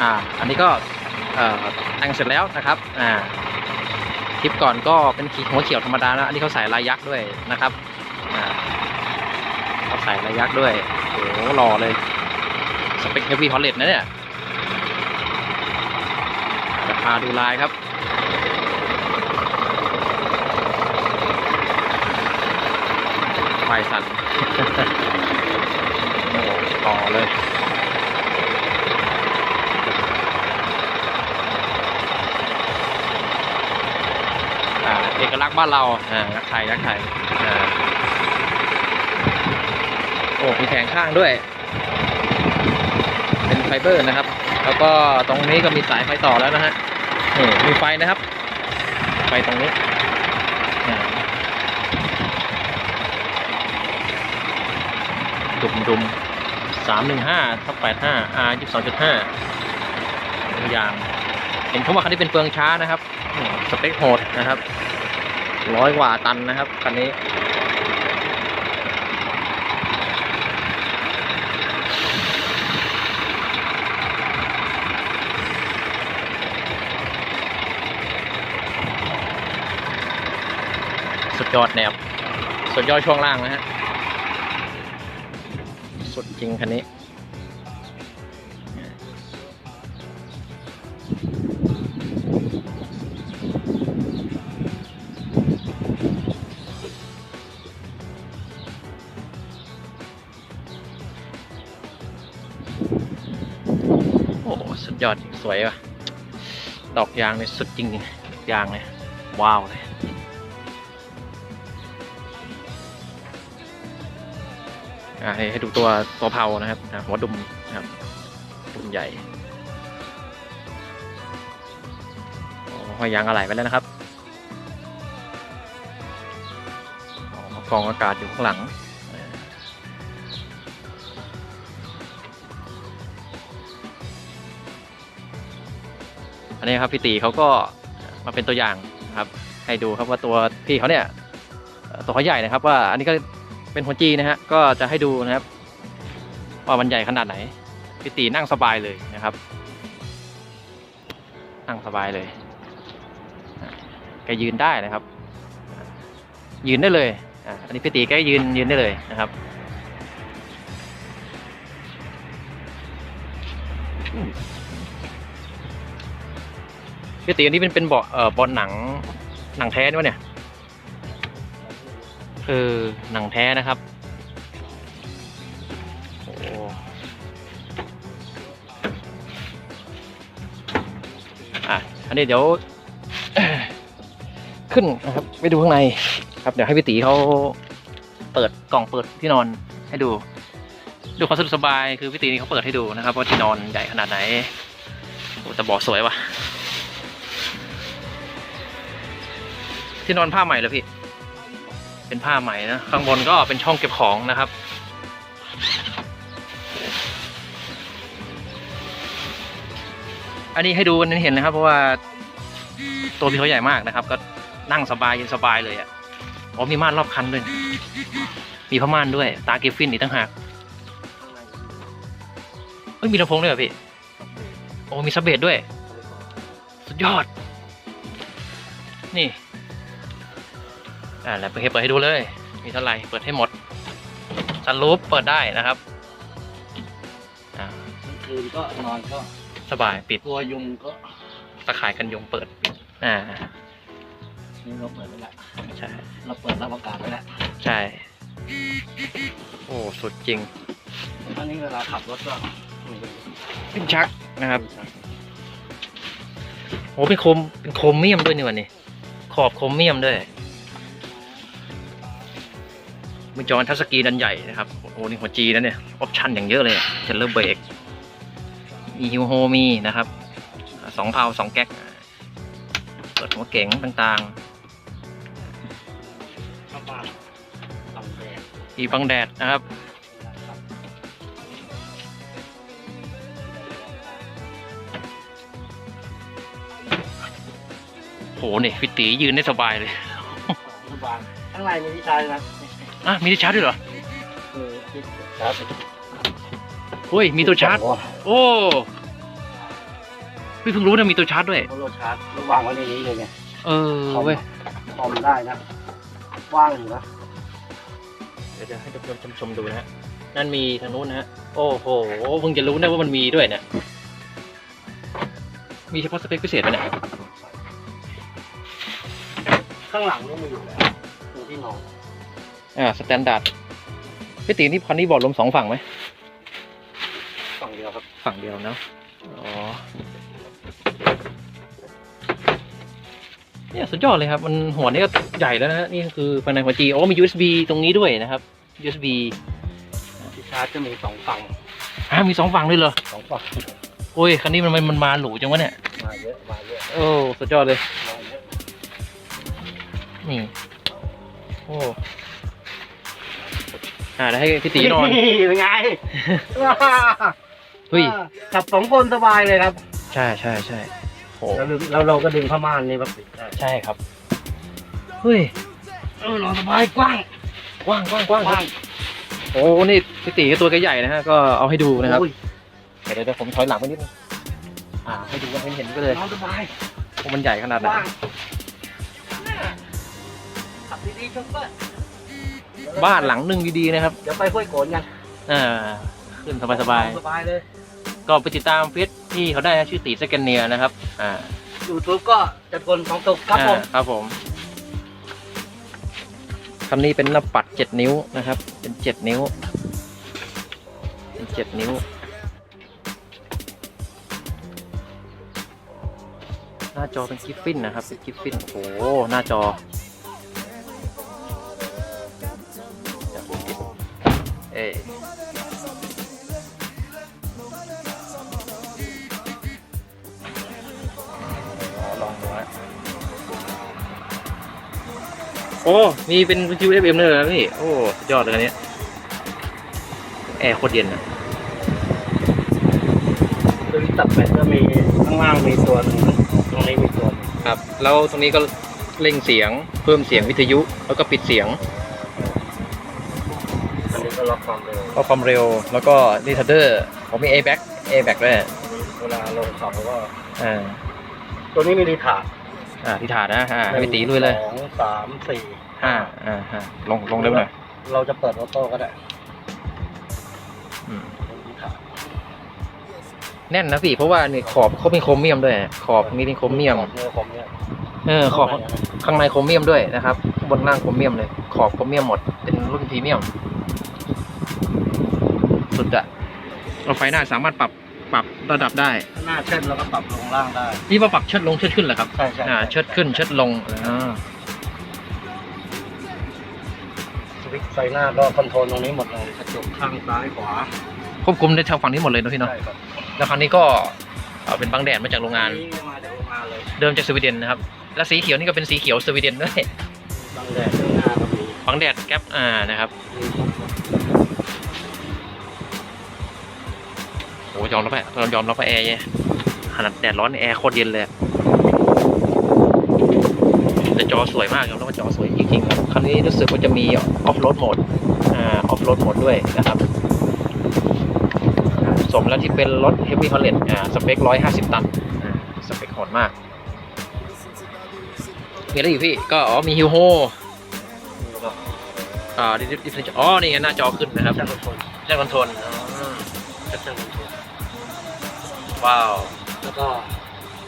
อ่าอันนี้ก็แต่งเสร็จแล้วนะครับอ่าคลิปก่อนก็เป็นขีหัวเขียวธรรมดานะอันนี้เขาใส่ลายยักษ์ด้วยนะครับอ่าเขาใส่ลายยักษ์ด้วยโอ้โหหล่อเลยสเปคเฮฟวี่ฮอลเลตนะเนี่ยจะพาดูลายครับไฟสั่นโอ้โหหล่อเลย อกลักษณ์บ้านเราอ่านักไทยนักไทยอ่าโอ้มีแผงข้างด้วย เป็นไฟเบอร์นะครับ แล้วก็ตรงนี้ก็มีสายไฟต่อแล้วนะฮะนี่มีไฟนะครับ ไฟตรงนี้ดุมดุมสามหนึ่งห้าทับแปดห้า R ยี่สิบสองจุดห้าอย่าง เห็นเขาว่าคันนี้เป็นเฟืองช้านะครับ สเปคโหดนะครับ ร้อยกว่าตันนะครับคันนี้ สุดยอดแนวสุดยอดช่วงล่างนะฮะ สุดจริงคันนี้ สวยว่ะ ดอกยางเนี่ยสุดจริงๆยางเลยว้าวเลยอ่าให้ดูตัวตัวเพานะครับหัวดุมนะครับดุมใหญ่ห้อยยางอะไรไปแล้วนะครับอ๋อกองอากาศอยู่ข้างหลัง อันนี้ครับพี่ตีเขาก็มาเป็นตัวอย่างนะครับ ให้ดูครับว่าตัวพี่เขาเนี่ยตัวเขาใหญ่นะครับ ว่าอันนี้ก็เป็นหัวจีนะฮะก็จะให้ดูนะครับว่ามันใหญ่ขนาดไหนพี่ตีนั่งสบายเลยนะครับ นั่งสบายเลยแกยืนได้นะครับ ยืนได้เลยอันนี้พี่ตีแกยืนยืนได้เลยนะครับ พี่ตีอันนี้เป็นเป็นเบาะเอ่อบาหนังหนังแท้นี่วะเนี่ยคือหนังแท้นะครับโอ้อะอันนี้เดี๋ยว ขึ้นนะครับไปดูข้างในครับเดี๋ยวให้พี่ตีเขาเปิดกล่องเปิดที่นอนให้ดู ดูความสะดวกสบายคือพี่ตีนี่เขาเปิดให้ดูนะครับว่าที่นอนใหญ่ขนาดไหนโอ้แต่เบอกสวยว่ะ ที่นอนผ้าใหม่เหรอพี่ เป็นผ้าใหม่นะ ข้างบนก็เป็นช่องเก็บของนะครับ อันนี้ให้ดูกันเห็นนะครับ เพราะว่าตัวพี่เขาใหญ่มากนะครับ ก็นั่งสบายเย็นสบายเลยอะอ๋อมีม่านรอบคันด้วย มีผ้าม่านด้วย ตาเกฟฟินอีกตั้งหากเอ้ยมีลำโพงด้วยเหรอพี่ โอ้มีซับเบสด้วย สุดยอด นี่ อ่าแล้วเปิดให้เปิดให้ดูเลย มีเท่าไหร่เปิดให้หมดซันรูปเปิดได้นะครับอ่ากลางคืนก็นอนก็สบายปิดตัวยุงก็ตะข่ายกันยุงเปิดอ่านี่เราเปิดไปแล้วใช่เราเปิดรับอากาศไปแล้วใช่โอ้สุดจริงอันนี้เวลาขับรถก็ขึ้นชักนะครับโอ้เป็นโคมเป็นโคมเมียมด้วยนี่วันนี้ ขอบโคมเมียมด้วย มีจอทัชสกรีนันใหญ่นะครับ โอ้นี่หัวจีนะเนี่ย ออปชั่นอย่างเยอะเลยเทเลอร์เบรกมีฮิวโฮมีนะครับสองเพาสองแก๊กเปิดหัวเก๋งต่างๆอีบังแดดนะครับโหนี่ฟิตียืนได้สบายเลยข้างในมีที่ชาร์จนะ อะมีที่ชาร์จด้วยเหรอเออที่ชาร์จอุ้ยมีตัวชาร์จ โอ้พี่เพิ่งรู้นะมีตัวชาร์จด้วยเขาโหลดชาร์จระวางไว้ในนี้เลยไงเออเว้ยคอมได้นะว่างอยู่นะเดี๋ยวจะให้ท่านผู้ชมชมดูนะฮะนั่นมีทางนู้นนะฮะโอ้โหเพิ่งจะรู้นะว่ามันมีด้วยเนี่ยมีเฉพาะสเปคพิเศษไหมเนี่ยข้างหลังนี่มีอยู่แล้วมีที่นอน อ่าสแตนดาร์ดพี่ตีนี่คันนี้บอกลมสองฝั่งไหมฝั่งเดียวครับ ฝั่งเดียวเนอะอ๋อเนี่ยสุดยอดเลยครับ มันหัวนี่ก็ใหญ่แล้วนะฮะนี่คือภายในหัวจีโอ้มี USB ตรงนี้ด้วยนะครับ USB ที่ชาร์จจะมีสองฝั่งอ่ามีสองฝั่งเลยเหรอสองฝั่งโอ้ยคันนี้มันมันมันมาหรูจังวะเนี่ยมาเยอะมาเยอะโอ้สุดยอดเลยมาเยอะนี่โอ้ อ่าแล้วให้พี่ตีนอน เป็นไงเฮ้ย ขับสองคนสบายเลยครับ ใช่ใช่ใช่โหแล้วดึงแล้วเราก็ดึงผ้าม่านนี่แบบปิดได้ใช่ครับ เฮ้ยเออเราสบายกว้าง กว้างกว้างกว้างกครัว้าบงโอ้ นี่พี่ตีก็ตัวแกใหญ่นะฮะ ก็เอาให้ดูนะครับโอ้ยเดี๋ยวเดี๋ยวผมถอยหลังไปนิดนึงอ่า ให้ดูกันให้เห็นไปเลยนอนสบายว่ามันใหญ่ขนาดกไหนว้างขับดีๆชมเปอร์ บ้านหลังหนึ่งดีๆนะครับ เดี๋ยวไปห้วยโขนกันอ่าขึ้นสบายสบายเลยๆ ก็ไปติดตามเฟซที่เขาได้นะชื่อตีสแกนเนียนะครับ อ่ายูทูบก็จัดคนของตกครับผม อ่าครับผมคันนี้เป็นหน้าปัดเจ็ดนิ้วนะครับ เป็นเจ็ดนิ้ว เป็นเจ็ดนิ้ว หน้าจอเป็นกิฟฟินนะครับเป็นกิฟฟินโอ้โหหน้าจอ เอ้ยอ๋อลองดูฮะโอ้ มีเป็นวิทยุ FM เลยเหรอพี่ โอ้สุดยอดเลยอันเนี้ยแอร์โคตรเย็นอะตัวนี้ตัดแบตก็มีข้างล่างมีตัวหนึงตรงนี้มีตัวหนึงครับ แล้วตรงนี้ก็เร่งเสียง เพิ่มเสียงวิทยุ แล้วก็ปิดเสียง อันนี้ก็ล็อกความเร็วก็ความเร็วแล้วก็ดีทัเดอร์ผมมี A-back A-back ด้วยเวลาลงเขาก็อ่าตัวนี้มีรีถาดอ่าที่ถาดนะอ่าให้พี่ตีลุยเลยสองสามสี่ห้าอ่าฮะลงลงเร็วหน่อยเราจะเปิดออโต้ก็ได้อืมรีถาดแน่นนะพี่เพราะว่านี่ขอบเขาเป็นโครเมียมด้วยขอบนี้เป็นโครเมียมเนื้อผมเนี่ยเออขอบข้างในโครเมียมด้วยนะครับข้างบนล่างโครเมียมเลย ขอบโครเมียมหมดเป็นรุ่นพรีเมียม สุดอะเราไฟหน้าสามารถปรับปรับระดับได้ หน้าเช่นแล้วก็ปรับลงล่างได้ นี่ว่าปรับเชิดลงเชิดขึ้นเหรอครับใช่ใช่อ่าเชิดขึ้นเชิดลงอ่าสวิตช์ไฟหน้าก็คอนโทรลตรงนี้หมดเลยกระจกข้างซ้ายขวาควบคุมได้ทางฝั่งนี้หมดเลยเนอะพี่เนาะใช่ครับแล้วครั้งนี้ก็เอ่อเป็นบังแดดมาจากโรงงานนี่มาจากโรงงานเลยเดิมจากสวีเดนนะครับ และสีเขียวนี่ก็เป็นสีเขียวสวีเดนด้วย บางแดดข้างหน้าก็มีบังแดดแก๊ปอ่านะครับ มีครบหมด โอ้ยอมรับไปยอมรับไปแอร์ขนาดแดดร้อนแอร์โคตรเย็นเลยอะแต่จอสวยมากยอมรับว่าจอสวยจริงๆครับครั้นี้รู้สึกว่าจะมีออฟโรดโหมดอ่าออฟโรดโหมดด้วยนะครับอ่าสมแล้วที่เป็นรถ Heavy h o l l a n d อ่าสเปค150ตันอ่าสเปคโหดมาก มีอะไรอยู่พี่ ก็อ๋อมีฮิวโฮแล้วก็อ่าดิดิดิอ๋อ นี่ไงหน้าจอขึ้นนะครับช่างคอนโทรลแจ้งคอนโทรลช่างคอนโทรล ว้าวแล้วก็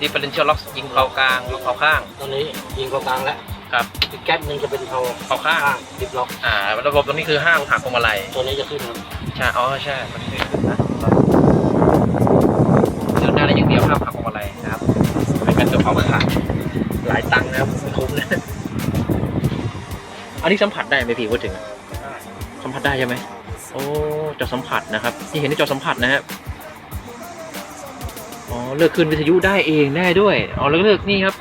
ดิฟเฟอเรนเชียลล็อกยิงเผากลางล็อกเผาข้างตอนนี้ยิงเข้ากลางแล้วครับ อีกแก๊ปหนึงจะเป็นเผาเผาข้าง ข้างดิบล็อก อ่า ระบบตรงนี้คือห้างหักพวงมาลัยตัวนี้จะขึ้นครับใช่อ๋อใช่ มันคือขึ้นนะเดินหน้าได้อย่างเดียวห้ามหักพวงมาลัยนะครับไม่งั้นจะเผาขาดหลายตังค์นะครับไม่คุ้มนะอันนี้สัมผัสได้ไหมพี่พูดถึงอะสัมผัสได้ใช่ไหมโอ้จอสัมผัสนะครับที่เห็นในจอสัมผัสนะครับ อ๋อเลือกขึ้นวิทยุได้เองได้ด้วยอ๋อเลือกเลือกนี่ครับ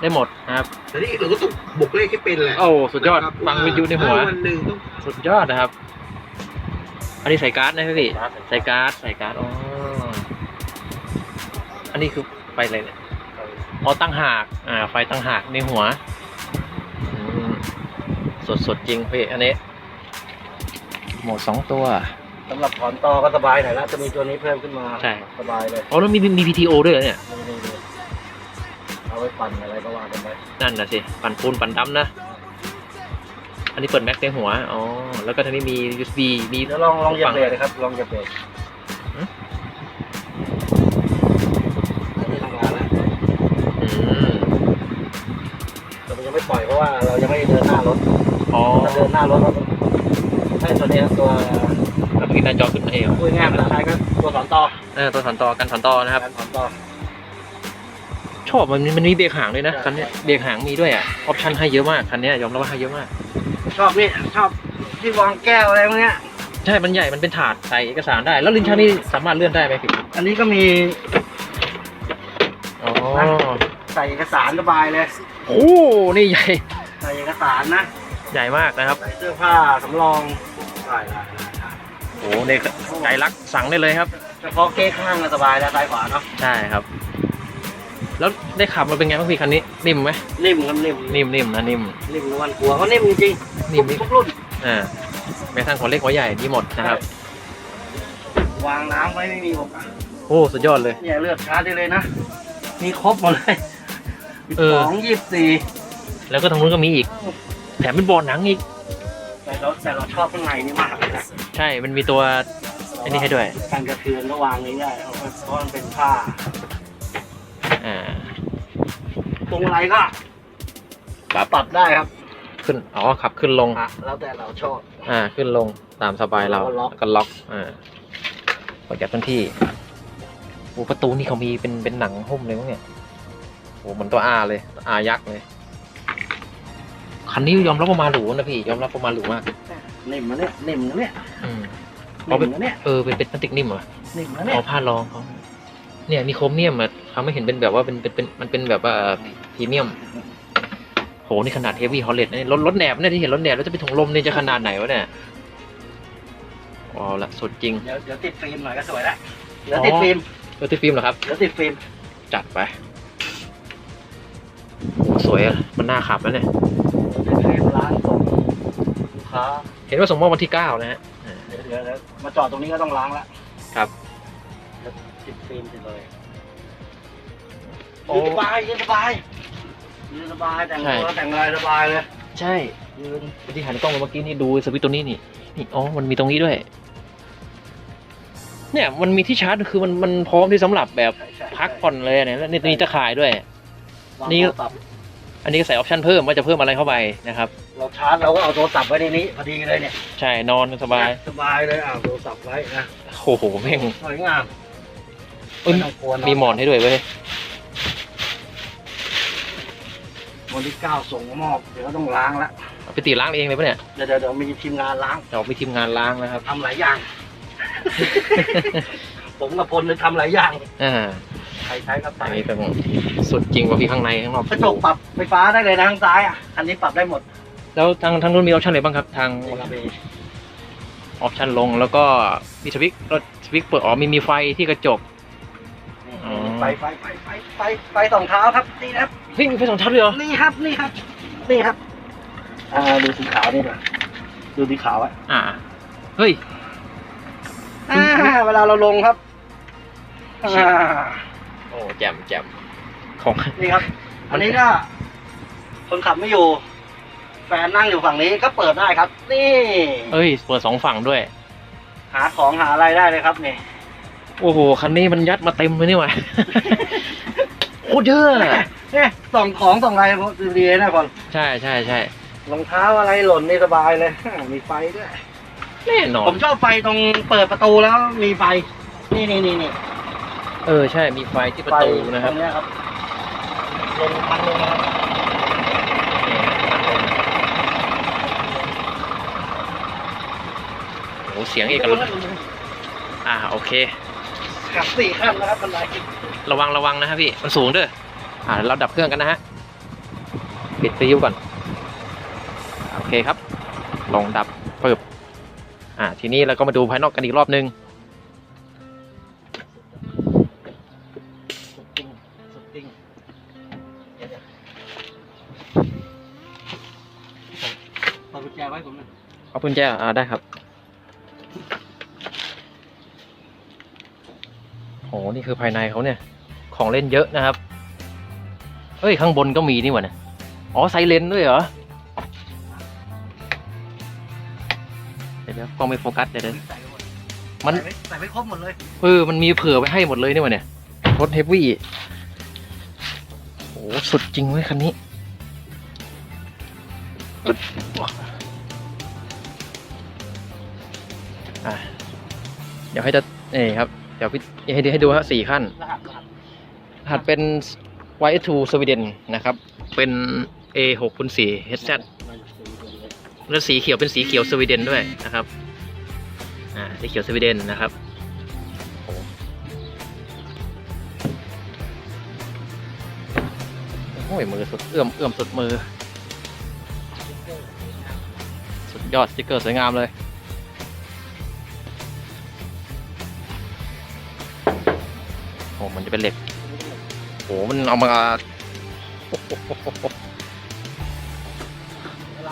ได้หมดนะครับแต่นี่เราก็ต้องบวกเลขให้เป็นแหละโอ้สุดยอดนะครับฟังวิทยุในหัวาวันหนึ่งต้องสุดยอดนะครับ อันนี้ใส่การ์ดนะพี่ใส่การ์ดใส่การ์ดอ๋ออันนี้คือไฟอะไรเนี่ยอ๋อตั้งหากอ่าไฟตั้งหากในหัวอืมสดสดๆจริงพี่อันนี้โหมดสองตัวต สำหรับถอนตอก็สบายหน่อยแล้วจะมีตัวนี้เพิ่มขึ้นมาใช่ สบายเลยอ๋อแล้วมีมี PTO ด้วยเหรอเนี่ยนี่นี่เอาไว้ปั่นอะไรก็ว่ากันไปนั่นนะสิ ปั่นปูนปั่นดำนะ อันนี้เปิดแม็กในหัว อ๋อ แล้วก็ทางนี้มี USB มี เดี๋ยวลองลองเหยียบเบรกนะครับลองเหยียบเบรกหืมอันนี้ทำงานแล้วอืมแต่มันยังไม่ปล่อยเพราะว่าเรายังไม่ได้เดินหน้ารถอ๋อ ถ้าเดินหน้ารถเราต้องให้ตัวนี้ครับตัวแล้วเมื่อกี้หน้าจอขึ้นมาเองพูดง่ายๆภาษาไทยก็ตัวสอนต่อเออตัวถอนต่อกันถอนต่อนะครับ การสอนต่อชอบมันมันมีเบรกหางด้วยนะใช่คันเนี้ยเบรกหางมีด้วยอะออปชั่นให้เยอะมากคันเนี้ยยอมรับว่าให้เยอะมาก ชอบนี่ชอบที่วางแก้วอะไรพวกเนี้ยใช่มันใหญ่มันเป็นถาดใส่เอกสารได้ แล้วลิ้นชักนี่สามารถเลื่อนได้ไหมพี่อันนี้ก็มีอ๋อใส่เอกสารสบายเลยโอ้นี่ใหญ่ใส่เอกสารนะ ใหญ่มากนะครับ ใส่เสื้อผ้าสำรองได้ ได้ได้ได้โอ้ในใจรักสั่งได้เลยครับ เฉพาะเก้ข้างก็สบายแล้วซ้ายขวาเนาะใช่ครับ แล้วได้ขับมาเป็นไงบ้างพี่คันนี้ นิ่มไหมนิ่มครับนิ่มนิ่มนิ่มนะนิ่มนิ่มนวลหัวเขานิ่มจริงๆนิ่มทุกรุ่นอ่าแม้ทั้งหัวเล็กหัวใหญ่มีหมดนะครับ วางน้ำไว้ไม่มีหกอะโอ้สุดยอดเลยเนี่ยเลือกชาร์จได้เลยนะ มีครบหมดเลยเออสองยี่สิบสี่แล้วก็ทางนู้นก็มีอีกแถมเป็นบอร์ดหนังอีก แต่เราแต่เราชอบข้างในนี่มากเลยนะใช่ มันมีตัวไอ้นี่ให้ด้วยการกระเทือนก็วางนี้ได้เพราะเพราะมันเป็นผ้าอ่า ตรงอะไรก็ครับ ปรับได้ครับขึ้น อ๋อ ขับขึ้นลง อะแล้วแต่เราชอบ อ่า ขึ้นลงตามสบายเราแล้วก็ล็อก แล้วก็ล็อก อ่าประหยัดพื้นที่โอ้ประตูนี่เขามีเป็นเป็นหนังหุ้มเลยมั้งเนี่ยโอ้เหมือนตัวอาเลยตัวอายักษ์เลย คันนี้ยอมรับว่ามาหรูนะพี่ยอมรับว่ามาหรูมากนิ่มนะเนี่ยนิ่มนะเนี่ยอืมนิ่มนะเนี่ยเออเป็นเป็นพลาสติกนิ่มเหรอนิ่มนะเนี่อ๋ยอผ้ารองเขาเนี่ยมีโครเมียมอะทำให้เห็นเป็นแบบว่าเป็นเป็นเป็นมันเป็นแบบว่าพรีเมียมโหนี่ขนาดเฮฟวี่ฮอลเลตนี่รถรถแหนบเนี่ยที่เห็นรถแหนบแล้วจะเป็นถุงลมเนี่ยจะขนาดไหนวะเนี่ยอ๋อละสุดจริงเดี๋ยวเดี๋ยวติดฟิล์มหน่อยก็สวยละเดี๋ยวติดฟิล์มรถที่ฟิล์มเหรอครับเดี๋ยวติดฟิล์มจัดไปโอ้สวยอะมันน่าขับแล้วเนี่ย ลูกค้าเห็นว่าส่งมอบวันที่เก้านะฮะอ่าเดี๋ยวเดี๋ยวเดี๋ยวมาจอดตรงนี้ก็ต้องล้างละครับเดี๋ยวติดฟิล์มติดเลยโอ้ ยืนสบายยืนสบายยืนสบายแต่งใช่ตัวแต่งอะไรสบายเลยใช่ยืนที่หันกล้องมาเมื่อกี้นี่ดูสวิตช์ตัวนี้นี่นี่อ๋อมันมีตรงนี้ด้วย เนี่ยมันมีที่ชาร์จคือมันมันพร้อมที่สำหรับแบบใช่ใช่พักผ่อนเลยเนี่ยแล้วนี่ตัวนี้จะขายด้วย วางนี่ โทรศัพท์ อันนี้ก็ใส่ออปชันเพิ่มว่าจะเพิ่มอะไรเข้าไปนะครับ เราชาร์จเราก็เอาโทรศัพท์ไว้ในนี้พอดีเลยเนี่ยใช่นอนสบายสบายเลยอะโทรศัพท์ไว้นะโอ้โหแม่งสวยงามเอ้ยไต้องกลัวมีหมอนให้ด้วยเว้ยวันที่เก้าส่งมามอบเดี๋ยวก็ต้องล้างละเอาไปตีล้างเองเลยปะเนี่ยเดี๋ยวเดี๋ยวเดี๋ยวมีทีมงานล้างเรามีทีมงานล้างนะครับ ทำหลายอย่าง ผมกับพลเลยทำหลายอย่าง อ่า ใครใช้ก็ไปอันนี้เป็นสุดจริงกว่าพี่ข้างในข้างนอกกระจกปรับไฟฟ้าได้เลยนะทางซ้ายอะคันนี้ปรับได้หมด แล้วทางทางนู้นมีออปชันอะไรบ้างครับ ทางนี่ครับออปชันลงแล้วก็มีสวิตช์รถสวิตช์เปิดอ๋อมีมีไฟที่กระจกอ๋อไฟไฟไฟไฟไฟไฟสองเท้าครับนี่นะครับเฮ้ยมีไฟสองชั้นด้วยเหรอนี่ครับนี่ครับนี่ครับอ่าดูสีขาวนี่หน่อยดูสีขาวอะอ่าเฮ้ยอ่าเวลาเราลงครับอ่า โอ้แจ่มแจ่มของ นี่ครับ อันนี้ก็คนขับไม่อยู่ แฟนนั่งอยู่ฝั่งนี้ก็เปิดได้ครับ นี่เอ้ย เปิดสองฝั่งด้วย หาของหาอะไรได้เลยครับนี่โอ้โห คันนี้มันยัดมาเต็มเลยนี่หว่า โคตรเยอะอะเนี่ยส่องของส่องอะไรดูดีนะก่อนใช่ใช่ใช่รองเท้าอะไรหล่นนี่สบายเลย มีไฟด้วย แน่นอผนมชอบไฟตรงเปิดประตูแล้วมีไฟ นี่นี่นี่นี่ เออใช่มีไฟที่ประตูนะครับไฟตงเนี้ยครับ ลงพันลงนะครับโอ้โหเสียงเอกลักษณ์อ่าโอเคขับสี่ขั้นนะครับบันไดระวังระวังนะครับพี่ มันสูงเด้ออ่าเดี๋ยวเราดับเครื่องกันนะฮะ ปิดฟิวก่อน โอเคครับ ลองดับเปิบอ่า ทีนี้เราก็มาดูภายนอกกันอีกรอบนึง ผมหนะขอบคุณแจ้อ่าได้ครับโหนี่คือภายในเขาเนี่ย ของเล่นเยอะนะครับเฮ้ยข้างบนก็มีนี่หว่าเนี่ยอ๋อไซเลนด้วยเหรอเดี๋ยวเดี๋ยวกล้องไม่โฟกัสเดี๋ยวเดี๋ยวมันใส่ไใส่ไม่ครบหมดเลยเออมันมีเผื่อไว้ให้หมดเลยนี่หว่าเนี่ยรถเฮฟวี่โอ้สุดจริงเว้ยคันนี้ เดี๋ยวให้จะนี่ครับ เดี๋ยวพี่ให้ดูให้ดูฮะสี่ขั้น รหัสรหัสหัดเป็น Y2 สวีเดนนะครับ เป็น A6 คูณ4 HZ แล้วสีเขียวเป็นสีเขียวสวีเดนด้วยนะครับ อ่า สีเขียวสวีเดนนะครับโอ้โอ้ยมือสุดเอื้อมเอื้อมสุดมือ สุดยอดสติกเกอร์สวยงามเลย อ้มันจะเป็นเหล็กโอ้มันเอามาล้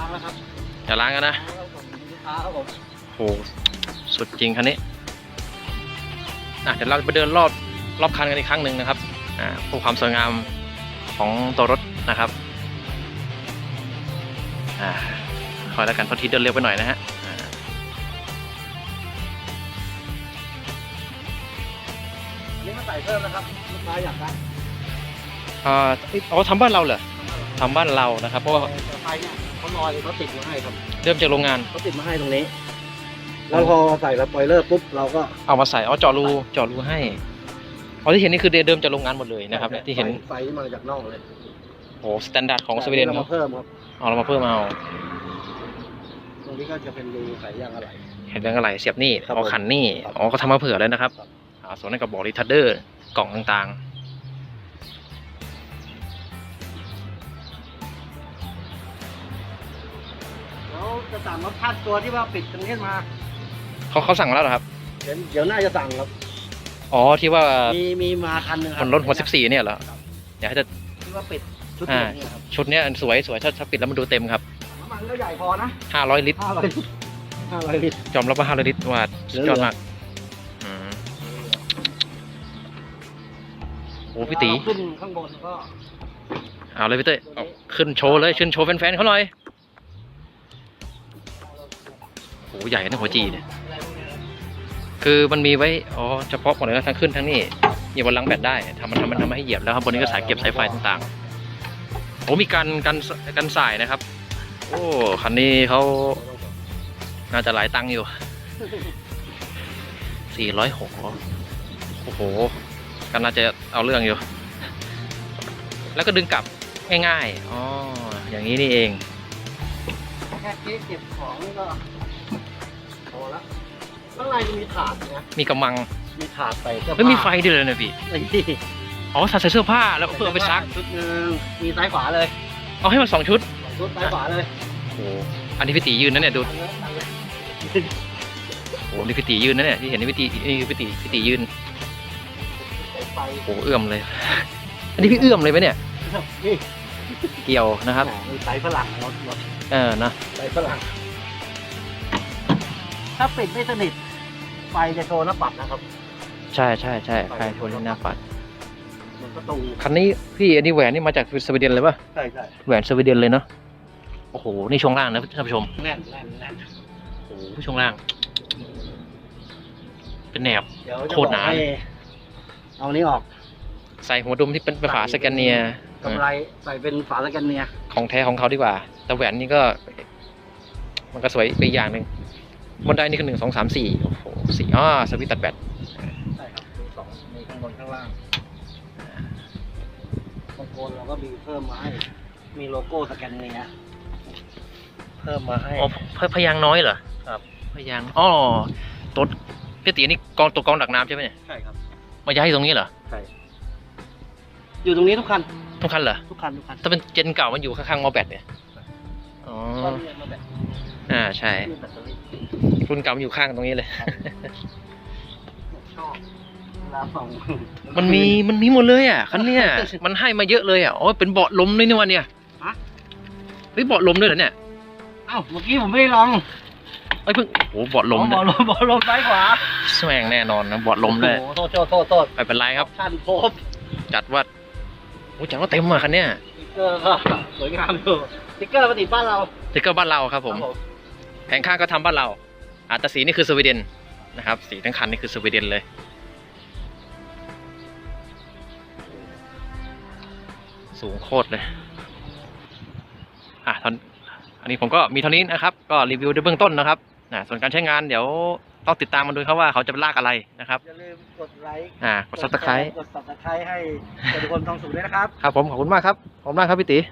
างแล้วครับจะล้างกันนะล้างแล้วส่งลูกค้าครับผมโอ้สุดจริงคันนี้อะเดี๋ยวเราไปเดินรอบรอบคันกันอีกครั้งหนึ่งนะครับอ่าเพื่อความสวยงามของตัวรถนะครับอ่าคอยแล้วกันเพราะทีเดินเร็วไปหน่อยนะฮะ เพิ่มนะครับลูกค้าอยากได้อ่าเอ้ยอ๋อทำบ้านเราเหรอทำบ้านเรานะครับเพราะว่าแต่ไฟเนี่ยเขาลอยเขาติดมาให้ครับเริ่มจากโรงงานเขาติดมาให้ตรงนี้ แล้วพอใส่สปอยเลอร์ปุ๊บเราก็เอามาใส่อ๋อเจาะรูเจาะรูให้อ๋อที่เห็นนี่คือเดิมจากโรงงานหมดเลยนะครับเนี่ยที่เห็นไฟที่มาจากนอกเลยโอ้สแตนดาร์ดของสวีเดนเราเขามาเพิ่มครับเอาเรามาเพิ่มเอาตรงนี้ก็จะเป็นรูใส่ยางอะไรเห็นเรื่องอะไรเสียบนี่ครับอ๋อขันนี่ครับอ๋อเขาทำมาเผื่อเลยนะครับครับอ่า ส่วนนั้นก็บอกรีทัดเดอร์กล่องต่างแล้วจะสั่งรถพัดตัวที่ว่าปิดตรงนี้มาๆเขาเขาสั่งมาแล้วเหรอครับ เดี๋ยวเดี๋ยวน่าจะสั่งครับ อ๋อที่ว่ามีมีมาคันหนึ่งคมัรับนรถหัวสิบสี่เนี่ยเหรออยากให้จะที่ว่าปิดชุดอ่าเดียวเนี่ยครับชุดเนี้ยสวยสวยถ้าถ้าปิดแล้วมันดูเต็มครับน้ำมันก็ใหญ่พอนะห้าร้อยลิตรห้าร้อยห้าร้อยลิตรยอมรับว่าห้าร้อยลิตรว่าสุดยอดเหลือมาก โอ้พี่ตีเราขึ้นข้างบนก็เอาเลยพี่เต้ยเอาขึ้นโชว์เลยขึ้นโชว์แฟนๆเขาหน่อยโอ้ใหญ่นะหัวจีเนี่ยอะไรพวกนี้นะคือมันมีไว้ อ๋อ เฉพาะหมดเลยนะทั้งขึ้นทั้งนี่เหยียบบนหลังแบตได้ทำมันทำมันทำมาให้เหยียบแล้วครับบนนี้ก็สายเก็บสายไฟต่างๆโอ้มีการกันกันสายนะครับ โอ้คันนี้เขาน่าจะหลายตังค์อยู่สี่ร้อยหกโอ้โห ก็น่าจะเอาเรื่องอยู่ แล้วก็ดึงกลับง่ายๆ อ๋อ อย่างนี้นี่เอง แค่เก๊เก็บของนี่ก็พอละข้างในจะมีถาดนะ มีกำมังมีถาดใส่เสื้อผ้าไม่มีไฟด้วยเลยนะพี่นี่อ๋อใส่เสื้อผ้าแล้วก็เพื่อเอาไปซัก ชุดหนึ่งมีซ้ายขวาเลย เอาให้มาสองชุดสองชุดซ้ายขวาเลย โอ้โห อันนี้พี่ตียืนนะเนี่ยดูอันนี้อันนี้โอ้โหนี่พี่ตียืนนะเนี่ยที่เห็นนี่พี่ตีนี่พี่ตีพี่ตียืนใส่ ไฟโอ้โหเอื้อมเลย อันนี้พี่เอื้อมเลยไหมเนี่ย นี่เกี่ยวนะครับแหมมีไซส์ฝรั่งรถรถเออนะไซส์ฝรั่ง ถ้าปิดไม่สนิท ไฟจะโชว์หน้าปัดนะครับ ใช่ใช่ใช่ใครโทรเล่นหน้าปัดเหมือนประตู คันนี้พี่อันนี้แหวนนี่มาจากสวีเดนเลยป่ะ ใช่ใช่แหวนสวีเดนเลยเนาะ โอ้โห นี่ช่วงล่างนะท่านผู้ชม แน่นแน่นแน่นโอ้โหช่วงล่าง เป็นแหนบ เดี๋ยวจะโคบตอรกหนา ให้ เอานี้ออกใส่หัวดุมที่เป็นฝาสแกนเนียกำไรใส่เป็นฝาตะกันเนียของแท้ของเขาดีกว่า แต่แหวนนี่ก็ มันก็สวยไปอีกอย่างหนึ่งบนไดนี่คือหนึ่งสองสามสี่โอ้โหสี่อ้อสวิตช์ตัดแบตใช่ครับมีสองมีข้างบนข้างล่างบางคนเราก็มีเพิ่มมาให้ มีโลโก้สแกนเนียเพิ่มมาให้อ๋อพพยางค์น้อยเหรอครับ พยางค์อ๋อตัวพี่ตีนี่กองตัวกองดักน้ำใช่ไหมเนี่ยใช่ครับ มาย้ายตรงนี้เหรอใช่อยู่ตรงนี้ทุกคันทุกคันเหรอทุกคันทุกคันถ้าเป็นเจนเก่ามันอยู่ข้างๆมอแบตเนี่ยอ๋อก็เรียนมาแบบอ่าใช่ที่แบตเตอรี่รุ่นเก่ามันอยู่ข้างตรงนี้เลยชอบเวลาส่องมันมีมันมีหมดเลยอะคันเนี้ยมันให้มาเยอะเลยอะอ๋อเป็นเบาะลมด้วยนี่วันเนี่ยฮะเฮ้ยเบาะลมด้วยเหรอเนี่ยเอ้าเมื่อกี้ผมไม่ได้ลอง เอ้ยเพิ่งโอ้โหบอดลมบเลอยลลมบอลลมซ้ายขวาแม่งแน่นอนนะบอดลมเลยโอ้โหโทษโทษโทษโทษไม่เป็นไรครับท่านโพบจัดว่าโอ้จัดว่าเต็มอะคันเนี้ยสติ๊กเกอร์ก็สวยงามอยู่สติ๊กเกอร์ปฏิบ้านเราสติ๊กเกอร์บ้านเราครับผมครับแผงข้างก็ทำบ้านเราอาแต่สีนี่คือสวีเดนนะครับ สีทั้งคันนี่คือสวีเดนเลย สูงโคตรเลยอะตอน อันนี้ผมก็มีเท่านี้นะครับ ก็รีวิวในเบื้องต้นนะครับนะส่วนการใช้งานเดี๋ยวต้องติดตามมาดูครับว่าเขาจะลากอะไรนะครับอย่าลืมกดไลค์อ่ากดซับสไครต์กดซับสไครต์ให้ทุกคนทองสุขด้วยนะครับ ครับผมขอบคุณมากครับ ขอบคุณมากครับพี่ตีค